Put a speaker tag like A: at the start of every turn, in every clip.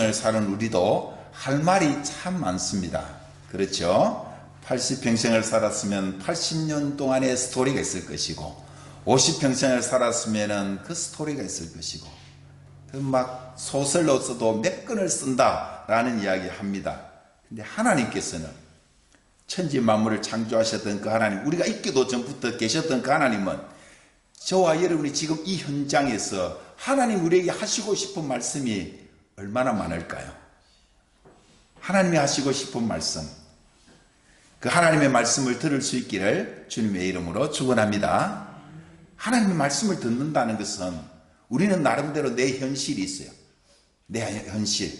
A: 80평생을 사는 우리도 할 말이 참 많습니다. 그렇죠? 80평생을 살았으면 80년 동안의 스토리가 있을 것이고 50평생을 살았으면 그 스토리가 있을 것이고 그막 소설로 써도 몇 권을 쓴다라는 이야기 합니다. 근데 하나님께서는 천지 만물을 창조하셨던 그 하나님, 우리가 있기도 전부터 계셨던 그 하나님은 저와 여러분이 지금 이 현장에서 하나님 우리에게 하시고 싶은 말씀이 얼마나 많을까요? 하나님이 하시고 싶은 말씀. 그 하나님의 말씀을 들을 수 있기를 주님의 이름으로 축원합니다. 하나님의 말씀을 듣는다는 것은 우리는 나름대로 내 현실이 있어요. 내 현실.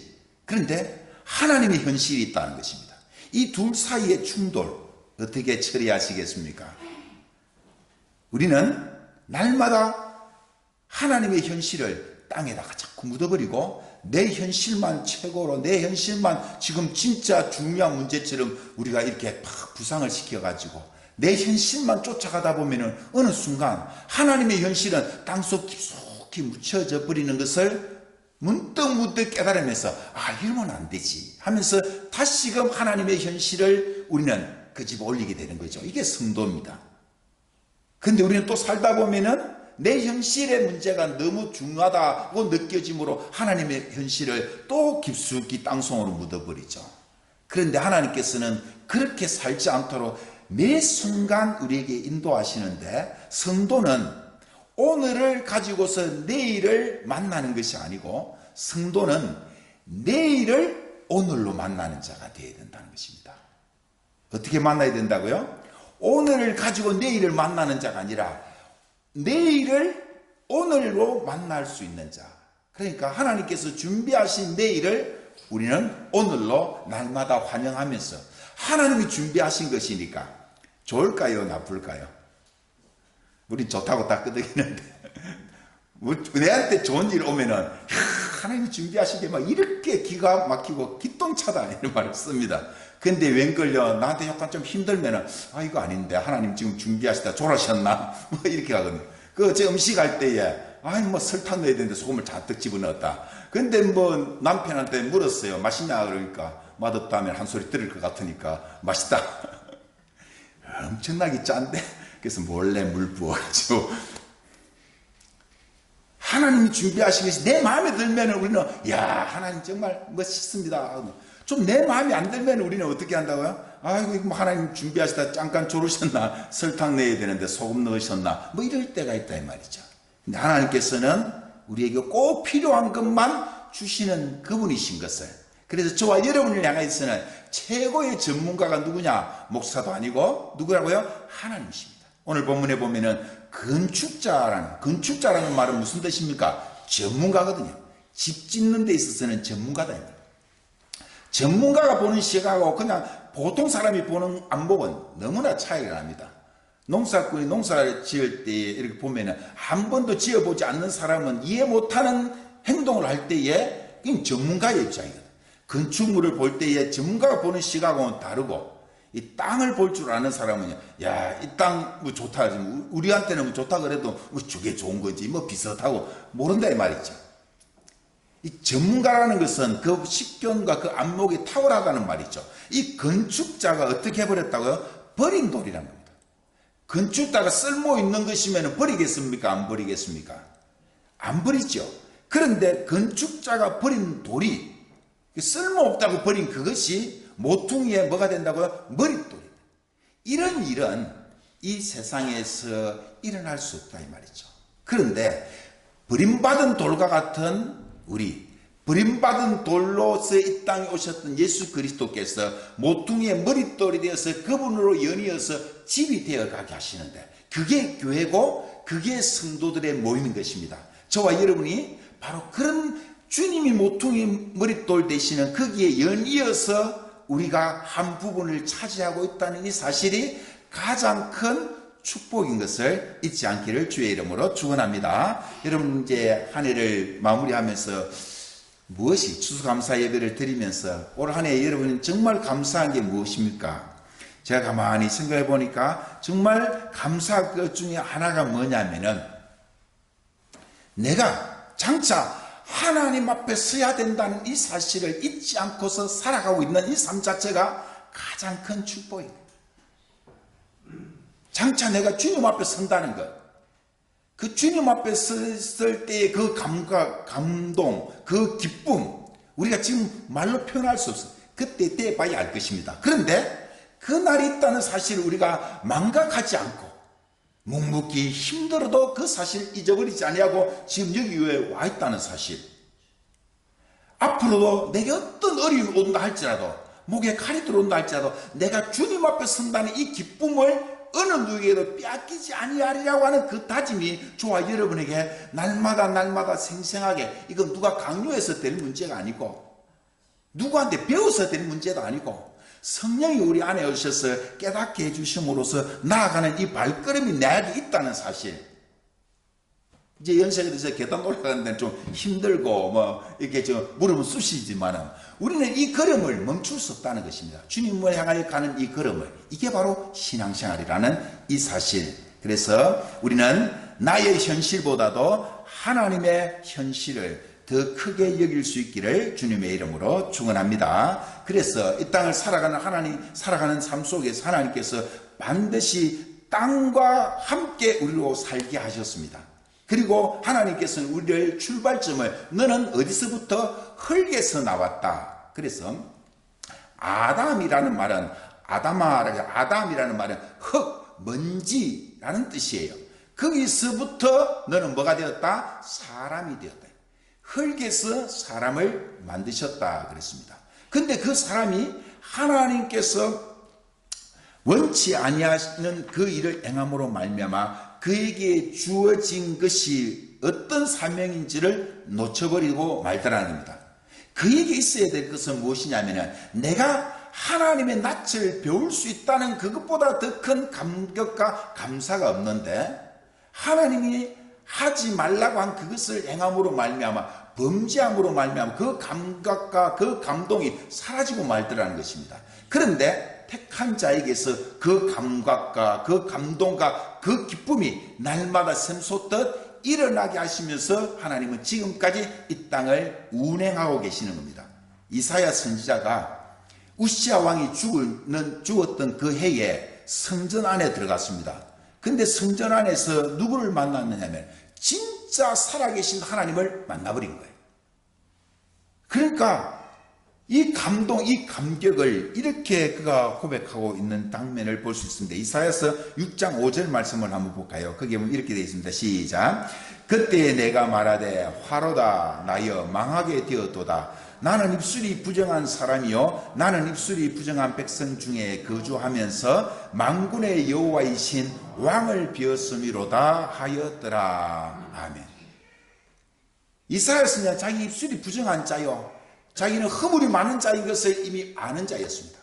A: 그런데 하나님의 현실이 있다는 것입니다. 이 둘 사이의 충돌 어떻게 처리하시겠습니까? 우리는 날마다 하나님의 현실을 땅에다가 자꾸 묻어버리고 내 현실만 최고로 내 현실만 지금 진짜 중요한 문제처럼 우리가 이렇게 팍 부상을 시켜가지고 내 현실만 쫓아가다 보면은 어느 순간 하나님의 현실은 땅속 깊숙이 묻혀져 버리는 것을 문득 문득 깨달으면서 아 이러면 안 되지 하면서 다시금 하나님의 현실을 우리는 그 집에 올리게 되는 거죠. 이게 성도입니다. 근데 우리는 또 살다 보면은 내 현실의 문제가 너무 중요하다고 느껴짐으로 하나님의 현실을 또 깊숙이 땅속으로 묻어버리죠. 그런데 하나님께서는 그렇게 살지 않도록 매 순간 우리에게 인도하시는데 성도는 오늘을 가지고서 내일을 만나는 것이 아니고 성도는 내일을 오늘로 만나는 자가 되어야 된다는 것입니다. 어떻게 만나야 된다고요? 오늘을 가지고 내일을 만나는 자가 아니라 내일을 오늘로 만날 수 있는 자. 그러니까 하나님께서 준비하신 내일을 우리는 오늘로 날마다 환영하면서 하나님이 준비하신 것이니까 좋을까요? 나쁠까요? 우리 좋다고 다 끄덕이는데 내한테 좋은 일 오면은 하나님이 준비하신 게막 이렇게 기가 막히고 기똥차다 이런 말을 씁니다. 근데 웬걸요 나한테 약간 좀 힘들면은 아 이거 아닌데 하나님 지금 준비하시다 졸으셨나 뭐 이렇게 하거든요. 그 제 음식 할 때에 아니 뭐 설탕 넣어야 되는데 소금을 잔뜩 집어넣었다. 근데 뭐 남편한테 물었어요. 맛있냐 그러니까 맛없다면 한 소리 들을 것 같으니까 맛있다. 엄청나게 짠데 그래서 몰래 물 부어가지고 하나님이 준비하신 것이 내 마음에 들면 우리는 야 하나님 정말 멋있습니다. 좀 내 마음에 안 들면 우리는 어떻게 한다고요? 아이고 이거 뭐 하나님 준비하시다 잠깐 졸으셨나 설탕 넣어야 되는데 소금 넣으셨나 뭐 이럴 때가 있다 이 말이죠. 근데 하나님께서는 우리에게 꼭 필요한 것만 주시는 그분이신 것을 그래서 저와 여러분을 향해서는 최고의 전문가가 누구냐 목사도 아니고 누구라고요? 하나님이십니다. 오늘 본문에 보면은 건축자라는 건축자라는 말은 무슨 뜻입니까? 전문가거든요. 집 짓는 데 있어서는 전문가다. 전문가가 보는 시각하고 그냥 보통 사람이 보는 안목은 너무나 차이가 납니다. 농사꾼이 농사를 지을 때 이렇게 보면은 한 번도 지어보지 않는 사람은 이해 못하는 행동을 할 때에 전문가의 입장이거든. 건축물을 볼 때에 전문가가 보는 시각은 다르고 이 땅을 볼 줄 아는 사람은 야이 땅 뭐 좋다 우리한테는 뭐 좋다 그래도 뭐 저게 좋은 거지 뭐 비슷하고 모른다 이 말이죠. 이 전문가라는 것은 그 식견과 그 안목이 탁월하다는 말이죠. 이 건축자가 어떻게 해버렸다고요? 버린 돌이란 겁니다. 건축자가 쓸모 있는 것이면 버리겠습니까? 안 버리겠습니까? 안 버리죠. 그런데 건축자가 버린 돌이 쓸모 없다고 버린 그것이 모퉁이에 뭐가 된다고요? 머릿돌이. 이런 일은 이 세상에서 일어날 수 없다 이 말이죠. 그런데 버림받은 돌과 같은 우리 버림받은 돌로서 이 땅에 오셨던 예수 그리스도께서 모퉁이의 머릿돌이 되어서 그분으로 연이어서 집이 되어 가게 하시는데 그게 교회고 그게 성도들의 모이는 것입니다. 저와 여러분이 바로 그런 주님이 모퉁이 머릿돌 되시는 거기에 연이어서 우리가 한 부분을 차지하고 있다는 이 사실이 가장 큰 축복인 것을 잊지 않기를 주의 이름으로 축원합니다. 여러분 이제 한 해를 마무리하면서 무엇이 추수감사 예배를 드리면서 올 한 해 여러분 정말 감사한 게 무엇입니까? 제가 가만히 생각해 보니까 정말 감사한 것 중에 하나가 뭐냐면은 내가 장차 하나님 앞에 서야 된다는 이 사실을 잊지 않고서 살아가고 있는 이 삶 자체가 가장 큰 축복입니다. 장차 내가 주님 앞에 선다는 것. 그 주님 앞에 섰을 때의 그 감각, 감동, 그 기쁨, 우리가 지금 말로 표현할 수 없어. 그때 때 봐야 알 것입니다. 그런데 그 날이 있다는 사실을 우리가 망각하지 않고 묵묵히 힘들어도 그 사실 잊어버리지 아니하고 지금 여기 위에 와 있다는 사실. 앞으로도 내게 어떤 어려움이 온다 할지라도 목에 칼이 들어온다 할지라도 내가 주님 앞에 선다는 이 기쁨을 어느 누구에게도 빼앗기지 아니하리라고 하는 그 다짐이 저와 여러분에게 날마다 날마다 생생하게 이건 누가 강요해서 될 문제가 아니고 누구한테 배워서 될 문제도 아니고 성령이 우리 안에 오셔서 깨닫게 해주심으로써 나아가는 이 발걸음이 내게 있다는 사실 이제 연세가 돼서 계단 올라가는 데는 좀 힘들고 뭐 이렇게 저 무릎은 쑤시지만은 우리는 이 걸음을 멈출 수 없다는 것입니다. 주님을 향하여 가는 이 걸음을 이게 바로 신앙생활이라는 이 사실. 그래서 우리는 나의 현실보다도 하나님의 현실을 더 크게 여길 수 있기를 주님의 이름으로 축원합니다. 그래서 이 땅을 살아가는 하나님 살아가는 삶 속에서 하나님께서 반드시 땅과 함께 우리로 살게 하셨습니다. 그리고 하나님께서는 우리를 출발점을 너는 어디서부터 흙에서 나왔다. 그래서 아담이라는 말은 아담아라고 아담이라는 말은 흙, 먼지라는 뜻이에요. 거기서부터 너는 뭐가 되었다? 사람이 되었다. 흙에서 사람을 만드셨다 그랬습니다. 근데 그 사람이 하나님께서 원치 아니하시는 그 일을 행함으로 말미암아 그에게 주어진 것이 어떤 사명인지를 놓쳐버리고 말더라는 겁니다. 그에게 있어야 될 것은 무엇이냐면은 내가 하나님의 낯을 배울 수 있다는 그것보다 더 큰 감격과 감사가 없는데 하나님이 하지 말라고 한 그것을 행함으로 말미암아 범죄함으로 말미암아 그 감각과 그 감동이 사라지고 말더라는 것입니다. 그런데 택한 자에게서 그 감각과 그 감동과 그 기쁨이 날마다 샘솟듯 일어나게 하시면서 하나님은 지금까지 이 땅을 운행하고 계시는 겁니다. 이사야 선지자가 우시아 왕이 죽는, 죽었던 그 해에 성전 안에 들어갔습니다. 근데 성전 안에서 누구를 만났느냐 면 진 짜 살아계신 하나님을 만나버린 거예요. 그러니까 이 감동, 이 감격을 이렇게 그가 고백하고 있는 장면을 볼 수 있습니다. 이사야서 6장 5절 말씀을 한번 볼까요? 거기에 이렇게 되어 있습니다. 시작. 그때 내가 말하되 화로다 나여 망하게 되었도다. 나는 입술이 부정한 사람이요 나는 입술이 부정한 백성 중에 거주하면서 망군의 여호와이신 왕을 비었음이로다 하였더라. 아멘. 이사야서는 자기 입술이 부정한 자요. 자기는 허물이 많은 자인 것을 이미 아는 자였습니다.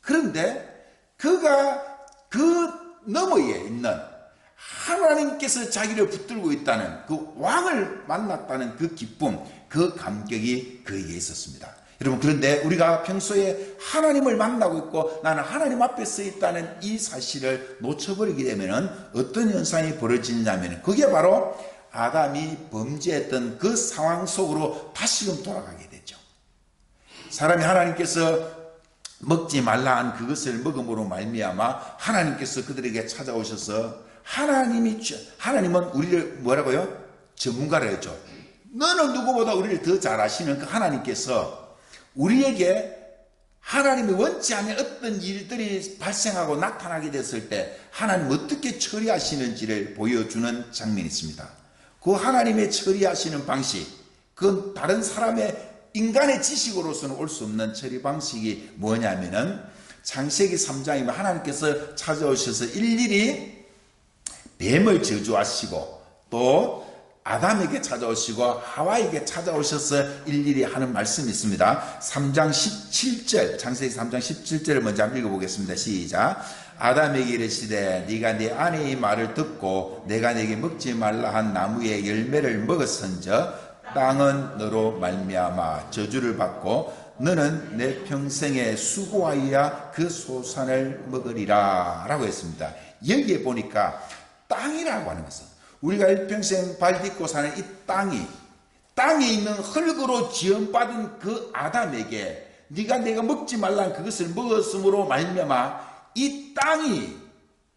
A: 그런데 그가 그 너머에 있는 하나님께서 자기를 붙들고 있다는 그 왕을 만났다는 그 기쁨, 그 감격이 그에게 있었습니다. 여러분, 그런데 우리가 평소에 하나님을 만나고 있고 나는 하나님 앞에 서 있다는 이 사실을 놓쳐버리게 되면 어떤 현상이 벌어지냐면 그게 바로 아담이 범죄했던 그 상황 속으로 다시금 돌아가게 되죠. 사람이 하나님께서 먹지 말라 한 그것을 먹음으로 말미암아 하나님께서 그들에게 찾아오셔서 하나님이 하나님은 우리를 뭐라고요? 전문가라 했죠. 너는 누구보다 우리를 더 잘 아시는 그 하나님께서 우리에게 하나님이 원치 않은 어떤 일들이 발생하고 나타나게 됐을 때 하나님 어떻게 처리하시는지를 보여주는 장면이 있습니다. 그 하나님의 처리하시는 방식, 그건 다른 사람의 인간의 지식으로서는 올 수 없는 처리 방식이 뭐냐면은 창세기 3장이면 하나님께서 찾아오셔서 일일이 뱀을 저주하시고 또 아담에게 찾아오시고 하와에게 찾아오셔서 일일이 하는 말씀이 있습니다. 3장 17절, 창세기 3장 17절을 먼저 한번 읽어보겠습니다. 시작. 아담에게 이르시되 네가 네 아내의 말을 듣고 내가 네게 먹지 말라 한 나무의 열매를 먹었은저 땅은 너로 말미암아 저주를 받고 너는 내 평생에 수고하여야 그 소산을 먹으리라 라고 했습니다. 여기에 보니까 땅이라고 하는 것은 우리가 일평생 발 딛고 사는 이 땅이 땅에 있는 흙으로 지음받은 그 아담에게 네가 내가 먹지 말란 그것을 먹었으므로 말미암아 이 땅이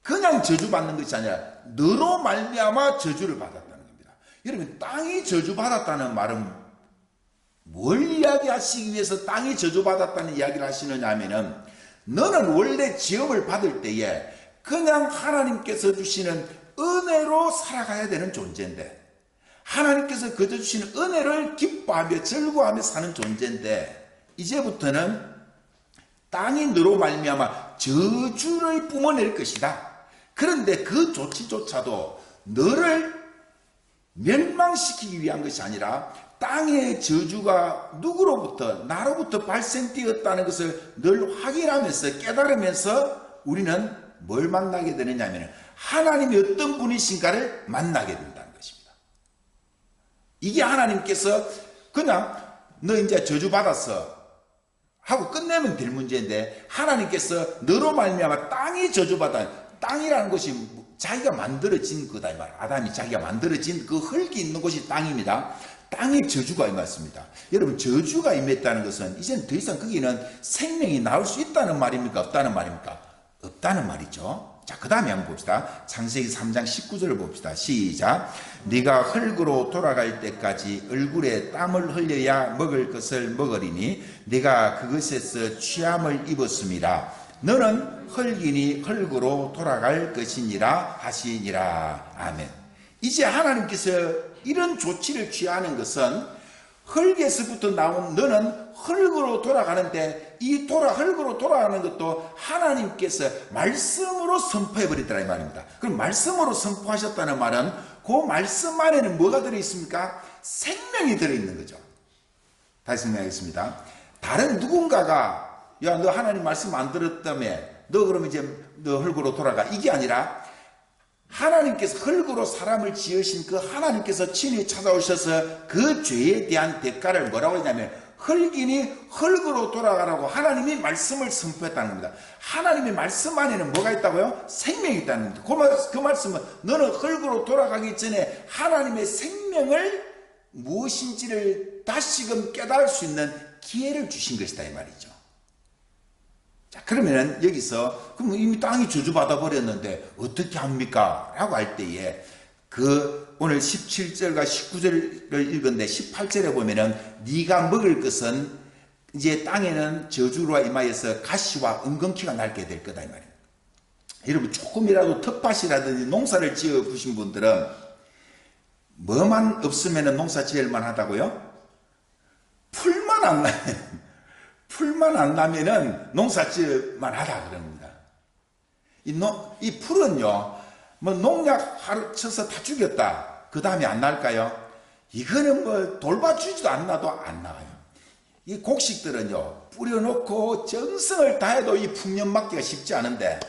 A: 그냥 저주받는 것이 아니라 너로 말미암아 저주를 받았다는 겁니다. 여러분 땅이 저주받았다는 말은 뭘 이야기하시기 위해서 땅이 저주받았다는 이야기를 하시느냐 하면은 너는 원래 지음을 받을 때에 그냥 하나님께서 주시는 은혜로 살아가야 되는 존재인데 하나님께서 그저 주시는 은혜를 기뻐하며 즐거워하며 사는 존재인데 이제부터는 땅이 너로 말미암아 저주를 뿜어낼 것이다. 그런데 그 조치조차도 너를 멸망시키기 위한 것이 아니라 땅의 저주가 누구로부터 나로부터 발생되었다는 것을 늘 확인하면서 깨달으면서 우리는 뭘 만나게 되느냐 하면 하나님이 어떤 분이신가를 만나게 된다는 것입니다. 이게 하나님께서 그냥 너 이제 저주 받았어 하고 끝내면 될 문제인데 하나님께서 너로 말미암아 땅이 저주받아 땅이라는 것이 자기가 만들어진 거다 이 말. 아담이 자기가 만들어진 그 흙이 있는 곳이 땅입니다. 땅에 저주가 임했습니다. 여러분 저주가 임했다는 것은 이제는 더 이상 거기는 생명이 나올 수 있다는 말입니까? 없다는 말입니까? 없다는 말이죠. 자, 그 다음에 한번 봅시다. 창세기 3장 19절을 봅시다. 시작. 네가 흙으로 돌아갈 때까지 얼굴에 땀을 흘려야 먹을 것을 먹으리니 네가 그것에서 취함을 입었습니다. 너는 흙이니 흙으로 돌아갈 것이니라 하시니라. 아멘. 이제 하나님께서 이런 조치를 취하는 것은 흙에서부터 나온 너는 흙으로 돌아가는데 이 돌아 흙으로 돌아가는 것도 하나님께서 말씀으로 선포해 버리더라 이 말입니다. 그럼 말씀으로 선포하셨다는 말은 그 말씀 안에는 뭐가 들어 있습니까? 생명이 들어 있는 거죠. 다시 설명하겠습니다. 다른 누군가가 야 너 하나님 말씀 안 들었다며 너 그러면 이제 너 흙으로 돌아가 이게 아니라 하나님께서 흙으로 사람을 지으신 그 하나님께서 친히 찾아오셔서 그 죄에 대한 대가를 뭐라고 했냐면 흙이니 흙으로 돌아가라고 하나님이 말씀을 선포했다는 겁니다. 하나님의 말씀 안에는 뭐가 있다고요? 생명이 있다는 겁니다. 그, 말, 그 말씀은 너는 흙으로 돌아가기 전에 하나님의 생명을 무엇인지를 다시금 깨달을 수 있는 기회를 주신 것이다 이 말이죠. 자, 그러면 여기서, 그럼 이미 땅이 저주받아 버렸는데, 어떻게 합니까? 라고 할 때에, 그, 오늘 17절과 19절을 읽었는데, 18절에 보면은, 네가 먹을 것은, 이제 땅에는 저주로 임하여서 가시와 은근키가 날게 될 거다, 이 말이에요. 여러분, 조금이라도 텃밭이라든지 농사를 지어 보신 분들은, 뭐만 없으면 농사 지을 만 하다고요? 풀만 안 나면, 풀만 안 나면은 농사지만 하다 그럽니다. 이, 농, 이 풀은요, 뭐 농약 하루 쳐서 다 죽였다. 그 다음에 안 날까요? 이거는 뭐 돌봐주지도 않나도 안 나와요. 이 곡식들은요, 뿌려놓고 정성을 다해도 이 풍년 맞기가 쉽지 않은데,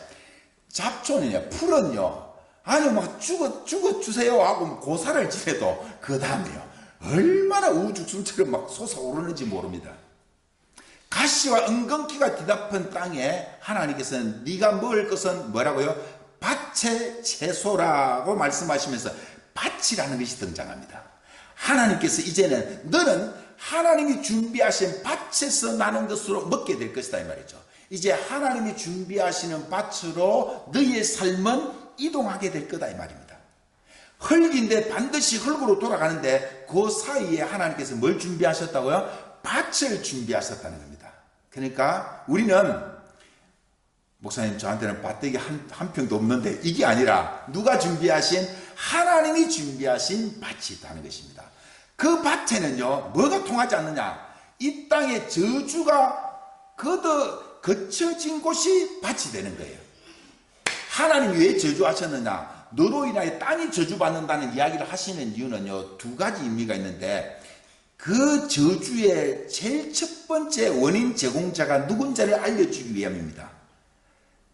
A: 잡초는요, 풀은요, 아니, 막 죽어, 죽어주세요 하고 고사를 지내도 그 다음에요, 얼마나 우죽순처럼 막 솟아오르는지 모릅니다. 가시와 은근기가 뒤덮은 땅에 하나님께서는 네가 먹을 것은 뭐라고요? 밭의 채소라고 말씀하시면서 밭이라는 것이 등장합니다. 하나님께서 이제는 너는 하나님이 준비하신 밭에서 나는 것으로 먹게 될 것이다 이 말이죠. 이제 하나님이 준비하시는 밭으로 너의 삶은 이동하게 될 거다 이 말입니다. 흙인데 반드시 흙으로 돌아가는데 그 사이에 하나님께서 뭘 준비하셨다고요? 밭을 준비하셨다는 겁니다. 그러니까 우리는 목사님 저한테는 밭대기 한, 한 평도 없는데 이게 아니라 누가 준비하신 하나님이 준비하신 밭이 있다는 것입니다. 그 밭에는요 뭐가 통하지 않느냐 이 땅의 저주가 거둬 거쳐진 곳이 밭이 되는 거예요. 하나님이 왜 저주하셨느냐 너로 인하여 땅이 저주받는다는 이야기를 하시는 이유는요 두 가지 의미가 있는데 그 저주의 제일 첫 번째 원인 제공자가 누군지를 알려주기 위함입니다.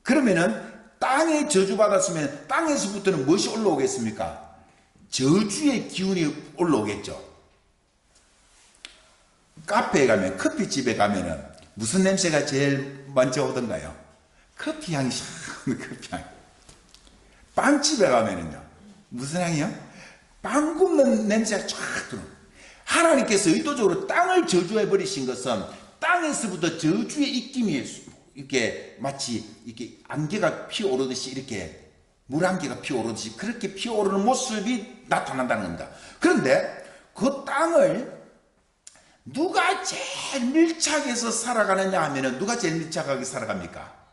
A: 그러면은 땅에 저주받았으면 땅에서부터는 무엇이 올라오겠습니까? 저주의 기운이 올라오겠죠. 카페에 가면, 커피집에 가면은 무슨 냄새가 제일 먼저 오던가요? 커피 향이 샤는 커피 향. 빵집에 가면은요. 무슨 향이요? 빵 굽는 냄새가 쫙 들어. 하나님께서 의도적으로 땅을 저주해 버리신 것은 땅에서부터 저주의 입김이 이렇게 마치 이렇게 안개가 피어오르듯이 이렇게 물 안개가 피어오르듯이 그렇게 피어오르는 모습이 나타난다는 겁니다. 그런데 그 땅을 누가 제일 밀착해서 살아가느냐 하면은 누가 제일 밀착하게 살아갑니까?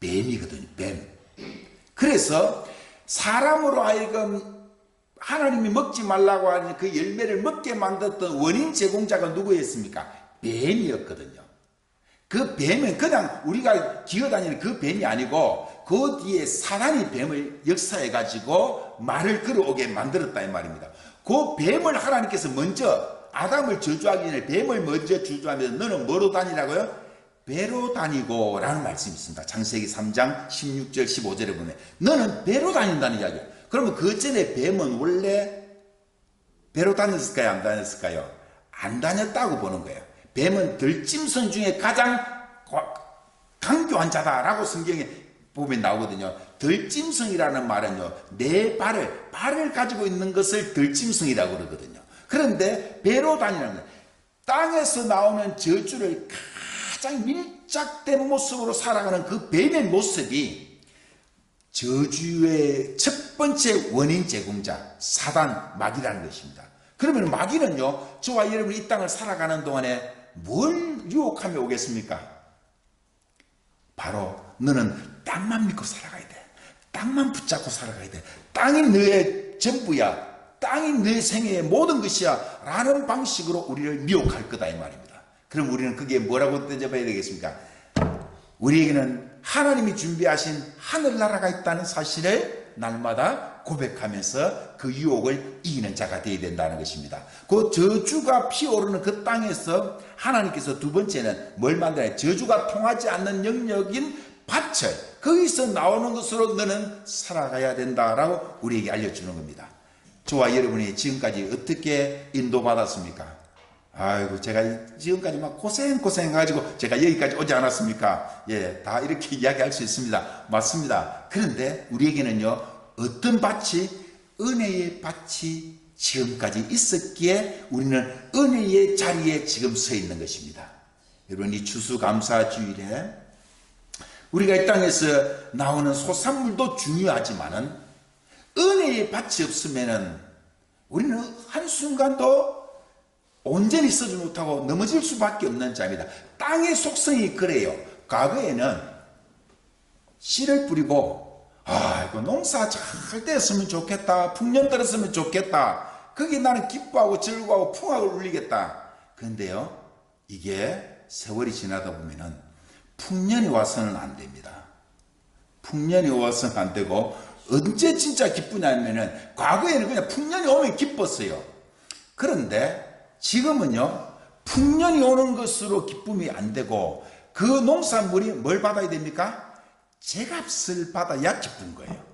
A: 뱀이거든요, 뱀. 그래서 사람으로 하여금 하나님이 먹지 말라고 하는 그 열매를 먹게 만들었던 원인 제공자가 누구였습니까? 뱀이었거든요. 그 뱀은 그냥 우리가 기어다니는 그 뱀이 아니고 그 뒤에 사단이 뱀을 역사해 가지고 말을 걸어오게 만들었다 이 말입니다. 그 뱀을 하나님께서 먼저 아담을 저주하기 전에 뱀을 먼저 저주하면서 너는 뭐로 다니라고요? 배로 다니고 라는 말씀이 있습니다. 창세기 3장 16절 15절에 보면 너는 배로 다닌다는 이야기예요. 그러면 그 전에 뱀은 원래 배로 다녔을까요? 안 다녔을까요? 안 다녔다고 보는 거예요. 뱀은 들짐승 중에 가장 과- 강교한 자다라고 성경에 보면 나오거든요. 들짐승이라는 말은요, 네 발을, 발을 가지고 있는 것을 들짐승이라고 그러거든요. 그런데 배로 다니는. 땅에서 나오는 저주를 가장 밀착된 모습으로 살아가는 그 뱀의 모습이 저주의 첫 번째 원인 제공자 사단 마귀라는 것입니다. 그러면 마귀는요 저와 여러분이 이 땅을 살아가는 동안에 뭘 유혹하며 오겠습니까? 바로 너는 땅만 믿고 살아가야 돼. 땅만 붙잡고 살아가야 돼. 땅이 너의 전부야. 땅이 너의 생애의 모든 것이야. 라는 방식으로 우리를 미혹할 거다 이 말입니다. 그럼 우리는 그게 뭐라고 대접해야 되겠습니까? 우리에게는 하나님이 준비하신 하늘나라가 있다는 사실을 날마다 고백하면서 그 유혹을 이기는 자가 되어야 된다는 것입니다. 그 저주가 피어오르는 그 땅에서 하나님께서 두 번째는 뭘 만들어요? 저주가 통하지 않는 영역인 밭을 거기서 나오는 것으로 너는 살아가야 된다라고 우리에게 알려주는 겁니다. 저와 여러분이 지금까지 어떻게 인도받았습니까? 아이고 제가 지금까지 막 고생 고생 해가지고 제가 여기까지 오지 않았습니까? 예, 다 이렇게 이야기할 수 있습니다. 맞습니다. 그런데 우리에게는요 어떤 밭이 은혜의 밭이 지금까지 있었기에 우리는 은혜의 자리에 지금 서 있는 것입니다. 여러분 이 추수감사 주일에 우리가 이 땅에서 나오는 소산물도 중요하지만은 은혜의 밭이 없으면은 우리는 한순간도 온전히 쓰지 못하고 넘어질 수밖에 없는 자입니다. 땅의 속성이 그래요. 과거에는 씨를 뿌리고 아이고 농사 잘 됐으면 좋겠다. 풍년 들었으면 좋겠다. 거기 나는 기뻐하고 즐거워하고 풍악을 울리겠다. 그런데요. 이게 세월이 지나다 보면은 풍년이 와서는 안 됩니다. 풍년이 와서는 안 되고 언제 진짜 기쁘냐면은 과거에는 그냥 풍년이 오면 기뻤어요. 그런데 지금은요, 풍년이 오는 것으로 기쁨이 안 되고, 그 농산물이 뭘 받아야 됩니까? 제 값을 받아야 기쁜 거예요.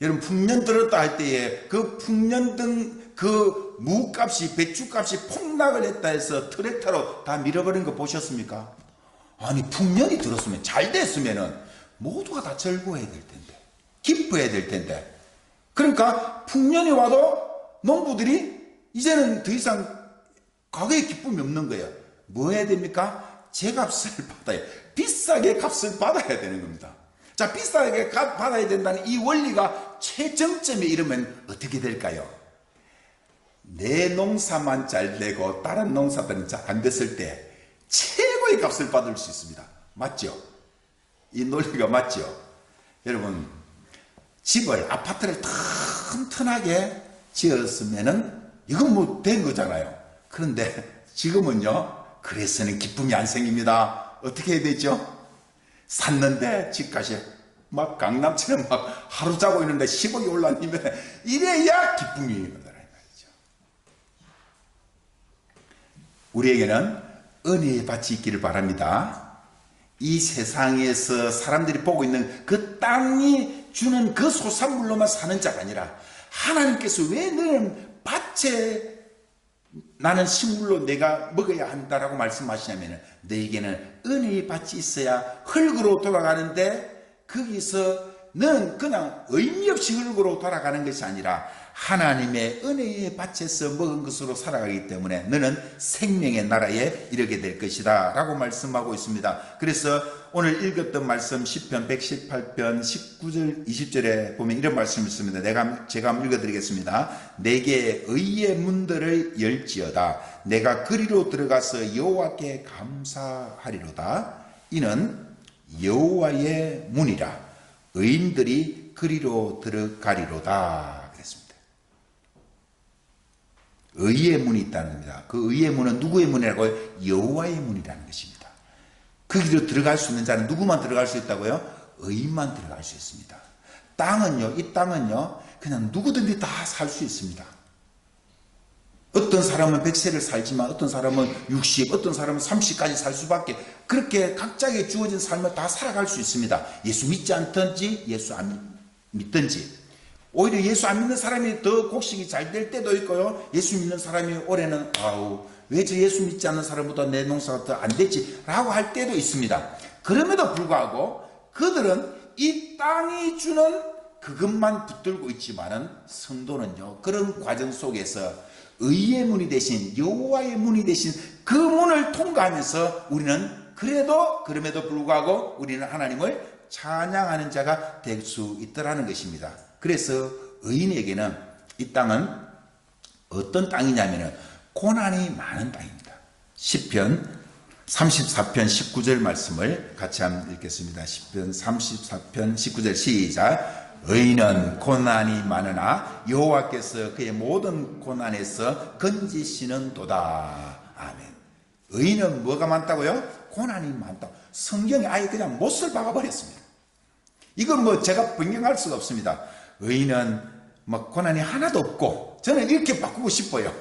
A: 여러분, 풍년 들었다 할 때에 그 풍년 등 그 무값이, 배추값이 폭락을 했다 해서 트랙터로 다 밀어버린 거 보셨습니까? 아니, 풍년이 들었으면, 잘 됐으면은 모두가 다 즐거워야 될 텐데, 기뻐해야 될 텐데. 그러니까 풍년이 와도 농부들이 이제는 더 이상 과거의 기쁨이 없는 거예요. 뭐 해야 됩니까? 제 값을 받아야, 비싸게 값을 받아야 되는 겁니다. 자, 비싸게 값 받아야 된다는 이 원리가 최정점에 이르면 어떻게 될까요? 내 농사만 잘 되고 다른 농사들은 잘 안 됐을 때 최고의 값을 받을 수 있습니다. 맞죠? 이 논리가 맞죠? 여러분, 집을, 아파트를 튼튼하게 지었으면은 이건 뭐 된 거잖아요. 그런데 지금은요, 그래서는 기쁨이 안 생깁니다. 어떻게 해야 되죠? 샀는데 집값이 막 강남처럼 막 하루 자고 있는데 10억이 올랐으면 이래야 기쁨이 거라 말이죠. 우리에게는 은혜의 밭이 있기를 바랍니다. 이 세상에서 사람들이 보고 있는 그 땅이 주는 그 소산물로만 사는 자가 아니라 하나님께서 왜 너는 밭에 나는 식물로 내가 먹어야 한다라고 말씀하시냐면 너에게는 은혜의 밭이 있어야 흙으로 돌아가는데 거기서 너는 그냥 의미 없이 흙으로 돌아가는 것이 아니라 하나님의 은혜의 밭에서 먹은 것으로 살아가기 때문에 너는 생명의 나라에 이르게 될 것이다 라고 말씀하고 있습니다. 그래서 오늘 읽었던 말씀 10편 118편 19절 20절에 보면 이런 말씀이 있습니다. 내가 제가 한번 읽어드리겠습니다. 내게 의의 문들을 열지어다. 내가 그리로 들어가서 여호와께 감사하리로다. 이는 여호와의 문이라 의인들이 그리로 들어가리로다. 의의 문이 있다는 겁니다. 그 의의 문은 누구의 문이라고요? 여호와의 문이라는 것입니다. 그 길로 들어갈 수 있는 자는 누구만 들어갈 수 있다고요? 의인만 들어갈 수 있습니다. 땅은요, 이 땅은요, 그냥 누구든지 다 살 수 있습니다. 어떤 사람은 100세를 살지만 어떤 사람은 60, 어떤 사람은 30까지 살 수밖에 그렇게 각자에게 주어진 삶을 다 살아갈 수 있습니다. 예수 믿지 않든지 예수 안 믿든지 오히려 예수 안 믿는 사람이 더 곡식이 잘 될 때도 있고요. 예수 믿는 사람이 올해는 아우 왜 저 예수 믿지 않는 사람보다 내 농사가 더 안 됐지 라고 할 때도 있습니다. 그럼에도 불구하고 그들은 이 땅이 주는 그것만 붙들고 있지만은 성도는요 그런 과정 속에서 의의 문이 대신 여호와의 문이 대신 그 문을 통과하면서 우리는 그래도 그럼에도 불구하고 우리는 하나님을 찬양하는 자가 될 수 있더라는 것입니다. 그래서 의인에게는 이 땅은 어떤 땅이냐면은 고난이 많은 땅입니다. 10편 34편 19절 말씀을 같이 한번 읽겠습니다. 10편 34편 19절 시작. 의인은 고난이 많으나 여호와께서 그의 모든 고난에서 건지시는 도다. 아멘. 의인은 뭐가 많다고요? 고난이 많다. 성경에 아예 그냥 못을 박아버렸습니다. 이건 뭐 제가 변경할 수가 없습니다. 의인은 뭐 고난이 하나도 없고 저는 이렇게 바꾸고 싶어요.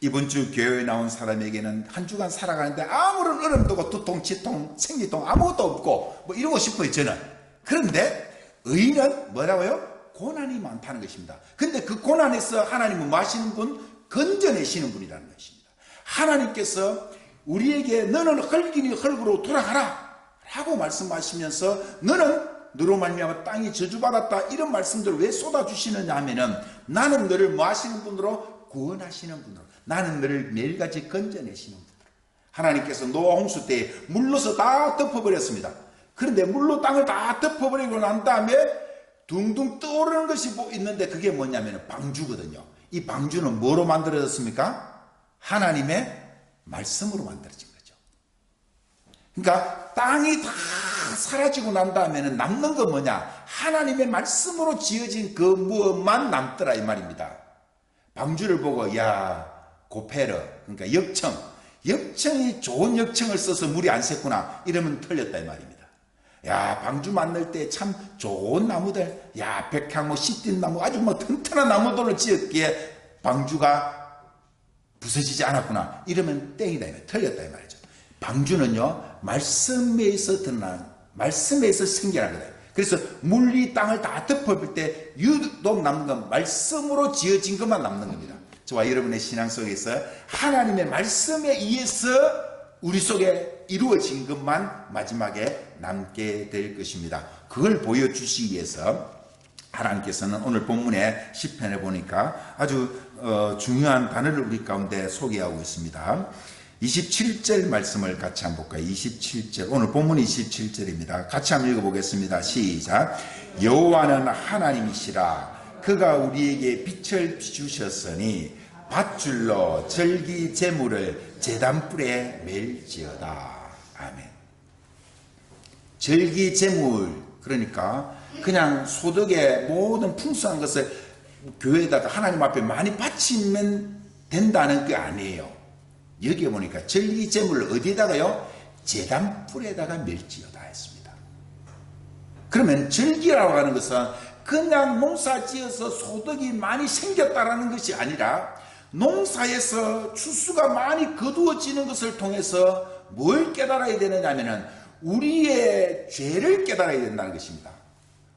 A: 이번 주 교회에 나온 사람에게는 한 주간 살아가는데 아무런 어려움도 없고 두통, 치통, 생리통 아무것도 없고 뭐 이러고 싶어요 저는. 그런데 의인은 뭐라고요? 고난이 많다는 것입니다. 근데 그 고난에서 하나님은 뭐 하시는 분? 건져내시는 분이라는 것입니다. 하나님께서 우리에게 너는 흙이니 흙으로 돌아가라 라고 말씀하시면서 너는 너로 말미암아 땅이 저주받았다 이런 말씀들을 왜 쏟아주시느냐 하면은 나는 너를 뭐 하시는 분으로 구원하시는 분으로 나는 너를 매일같이 건져내시는 분으로 하나님께서 노아 홍수 때 물로서 다 덮어버렸습니다. 그런데 물로 땅을 다 덮어버리고 난 다음에 둥둥 떠오르는 것이 뭐 있는데 그게 뭐냐면 방주거든요. 이 방주는 뭐로 만들어졌습니까? 하나님의 말씀으로 만들어진 거죠. 그러니까 땅이 다 사라지고 난 다음에는 남는 건 뭐냐? 하나님의 말씀으로 지어진 그 무엇만 남더라 이 말입니다. 방주를 보고 야 고페르 그러니까 역청 역청이 좋은 역청을 써서 물이 안 샜구나 이러면 틀렸다 이 말입니다. 야 방주 만들 때 참 좋은 나무들 야 백향모 씨띠나무 아주 뭐 튼튼한 나무들을 지었기에 방주가 부서지지 않았구나 이러면 땡이다 이 말, 틀렸다 이 말이죠. 방주는요 말씀에서 드러난 말씀에서 생겨난 거다. 그래서 물리 땅을 다 덮어볼 때 유독 남는 건 말씀으로 지어진 것만 남는 겁니다. 저와 여러분의 신앙 속에서 하나님의 말씀에 의해서 우리 속에 이루어진 것만 마지막에 남게 될 것입니다. 그걸 보여주시기 위해서 하나님께서는 오늘 본문의 10편에 보니까 아주 어, 중요한 단어를 우리 가운데 소개하고 있습니다. 27절 말씀을 같이 한번 볼까요? 27절. 오늘 본문 27절입니다. 같이 한번 읽어보겠습니다. 시작. 여호와는 하나님이시라. 그가 우리에게 빛을 주셨으니 밧줄로 절기 제물을 제단불에 멜지어다. 아멘. 절기 제물 그러니까 그냥 소득의 모든 풍성한 것을 교회에다가 하나님 앞에 많이 바치면 된다는 게 아니에요. 여기에 보니까 절기 제물을 어디다가요? 제단불에다가 멜지어다 했습니다. 그러면 절기라고 하는 것은 그냥 농사 지어서 소득이 많이 생겼다라는 것이 아니라 농사에서 추수가 많이 거두어지는 것을 통해서 뭘 깨달아야 되느냐 하면은 우리의 죄를 깨달아야 된다는 것입니다.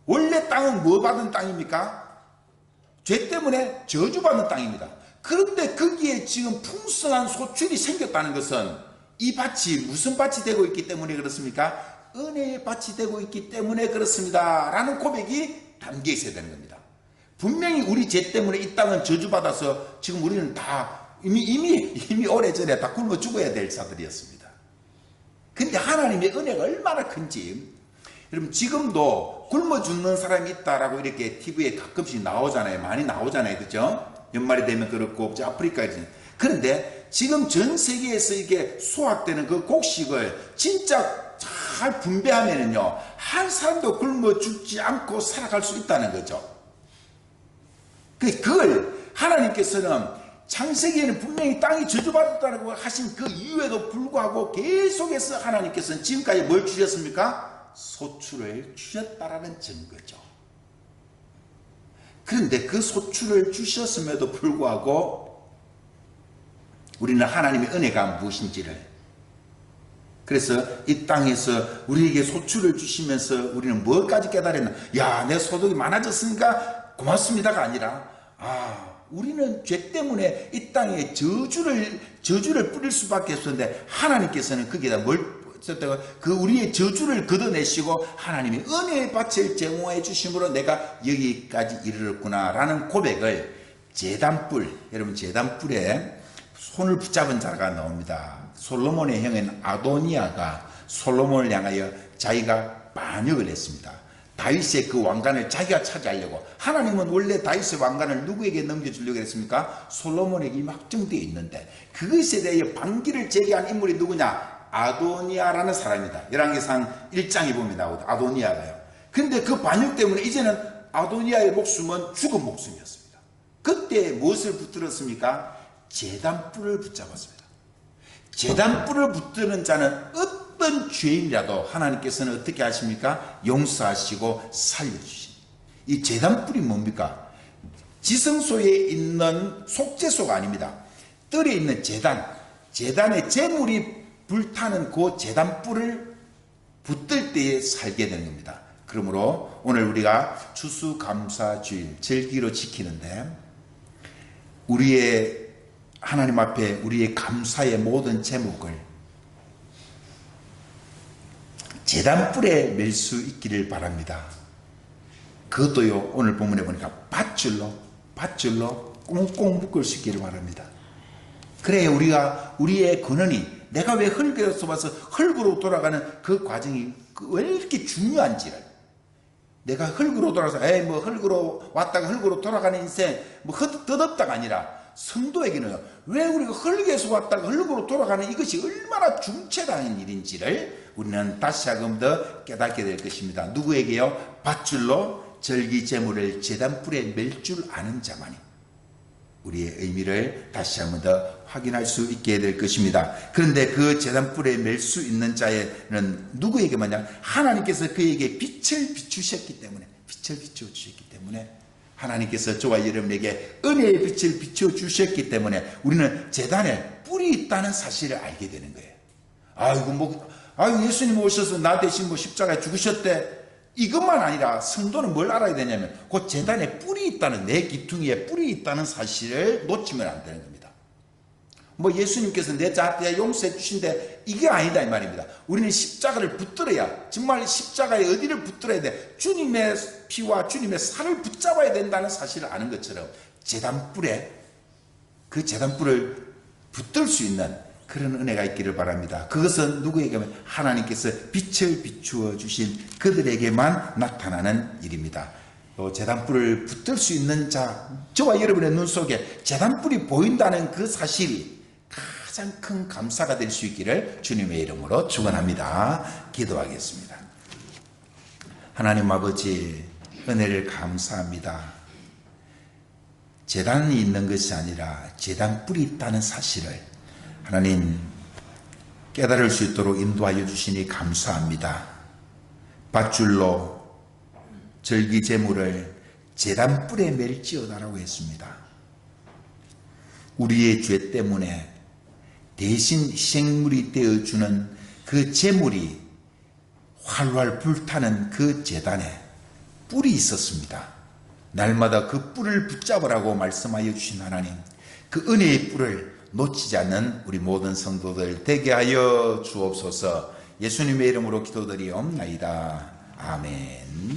A: 원래 땅은 뭐 받은 땅입니까? 죄 때문에 저주받는 땅입니다. 그런데 거기에 지금 풍성한 소출이 생겼다는 것은 이 밭이 무슨 밭이 되고 있기 때문에 그렇습니까? 은혜의 밭이 되고 있기 때문에 그렇습니다. 라는 고백이 담겨 있어야 되는 겁니다. 분명히 우리 죄 때문에 이 땅은 저주받아서 지금 우리는 다 이미 이미 이미 오래전에 다 굶어 죽어야 될 자들이었습니다. 근데 하나님의 은혜가 얼마나 큰지 여러분 지금도 굶어 죽는 사람이 있다라고 이렇게 TV에 가끔씩 나오잖아요. 많이 나오잖아요. 그죠? 연말이 되면 그렇고 이제 아프리카에 그런데 지금 전 세계에서 이게 수확되는 그 곡식을 진짜 잘 분배하면은요 한 사람도 굶어 죽지 않고 살아갈 수 있다는 거죠. 그- 그걸 하나님께서는 창세기에는 분명히 땅이 저주받았다고 하신 그 이유에도 불구하고 계속해서 하나님께서는 지금까지 뭘 주셨습니까? 소출을 주셨다라는 증거죠. 그런데 그 소출을 주셨음에도 불구하고 우리는 하나님의 은혜가 무엇인지를 그래서 이 땅에서 우리에게 소출을 주시면서 우리는 뭐까지 깨달았나? 야, 내 소득이 많아졌으니까 고맙습니다가 아니라, 아, 우리는 죄 때문에 이 땅에 저주를, 저주를 뿌릴 수밖에 없었는데, 하나님께서는 거기에다 뭘, 썼다고 그 우리의 저주를 걷어내시고 하나님의 은혜의 밭을 제공해 주심으로 내가 여기까지 이르렀구나라는 고백을 재단뿔 여러분 재단뿔에 손을 붙잡은 자가 나옵니다. 솔로몬의 형인 아도니아가 솔로몬을 향하여 자기가 반역을 했습니다. 다윗의 그 왕관을 자기가 차지하려고 하나님은 원래 다윗의 왕관을 누구에게 넘겨주려고 했습니까? 솔로몬에게 확정되어 있는데 그것에 대해 반기를 제기한 인물이 누구냐? 아도니아라는 사람이다. 열왕기상 1장에 보면 나오다. 아도니아가요. 근데 그 반역 때문에 이제는 아도니아의 목숨은 죽은 목숨이었습니다. 그때 무엇을 붙들었습니까? 재단뿔을 붙잡았습니다. 재단뿔을 붙드는 자는 어떤 죄인이라도 하나님께서는 어떻게 하십니까? 용서하시고 살려주신. 이 재단뿔이 뭡니까? 지성소에 있는 속죄소가 아닙니다. 뜰에 있는 재단, 재단의 재물이 불타는 그 재단뿔을 붙들 때에 살게 되는 겁니다. 그러므로 오늘 우리가 추수감사 주일 절기로 지키는데 우리의 하나님 앞에 우리의 감사의 모든 제목을 재단불에 멜수 있기를 바랍니다. 그것도요 오늘 본문에 보니까 밧줄로 밧줄로 꽁꽁 묶을 수 있기를 바랍니다. 그래 우리가 우리의 근원이 내가 왜 흙에서 와서 흙으로 돌아가는 그 과정이 그왜 이렇게 중요한지를 내가 흙으로 돌아서 에이 뭐 흙으로 왔다가 흙으로 돌아가는 인생 뭐 헛- 덧없다가 아니라 성도에게는 왜 우리가 흙에서 왔다가 흙으로 돌아가는 이것이 얼마나 중체다는 일인지를 우리는 다시 한번 더 깨닫게 될 것입니다. 누구에게요? 밧줄로 절기 제물을 재단불에 멜줄 아는 자만이 우리의 의미를 다시 한번 더 확인할 수 있게 될 것입니다. 그런데 그 재단불에 멜수 있는 자에는 누구에게만요? 하나님께서 그에게 빛을 비추셨기 때문에 빛을 비추어 주셨기 때문에 하나님께서 저와 여러분에게 은혜의 빛을 비추어 주셨기 때문에 우리는 재단에 뿔이 있다는 사실을 알게 되는 거예요. 아이고 뭐 아유 예수님 오셔서 나 대신 뭐 십자가에 죽으셨대. 이것만 아니라 성도는 뭘 알아야 되냐면 그 재단에 뿔이 있다는 내 기퉁이에 뿔이 있다는 사실을 놓치면 안 되는 겁니다. 뭐 예수님께서 내 자한테 용서해 주신데 이게 아니다 이 말입니다. 우리는 십자가를 붙들어야 정말 십자가에 어디를 붙들어야 돼? 주님의 피와 주님의 살을 붙잡아야 된다는 사실을 아는 것처럼 재단뿔에 그 재단뿔을 붙들 수 있는 그런 은혜가 있기를 바랍니다. 그것은 누구에게 하면 하나님께서 빛을 비추어 주신 그들에게만 나타나는 일입니다. 또 재단불을 붙들 수 있는 자, 저와 여러분의 눈 속에 재단불이 보인다는 그 사실이 가장 큰 감사가 될 수 있기를 주님의 이름으로 축원합니다. 기도하겠습니다. 하나님 아버지 은혜를 감사합니다. 재단이 있는 것이 아니라 재단 뿔이 있다는 사실을 하나님 깨달을 수 있도록 인도하여 주시니 감사합니다. 밧줄로 절기 제물을 재단 뿔에 멜지어다라고 했습니다. 우리의 죄 때문에 대신 희생물이 되어주는 그 제물이 활활 불타는 그 재단에 뿔이 있었습니다. 날마다 그 뿔을 붙잡으라고 말씀하여 주신 하나님, 그 은혜의 뿔을 놓치지 않는 우리 모든 성도들 되게 하여 주옵소서 예수님의 이름으로 기도드리옵나이다. 아멘.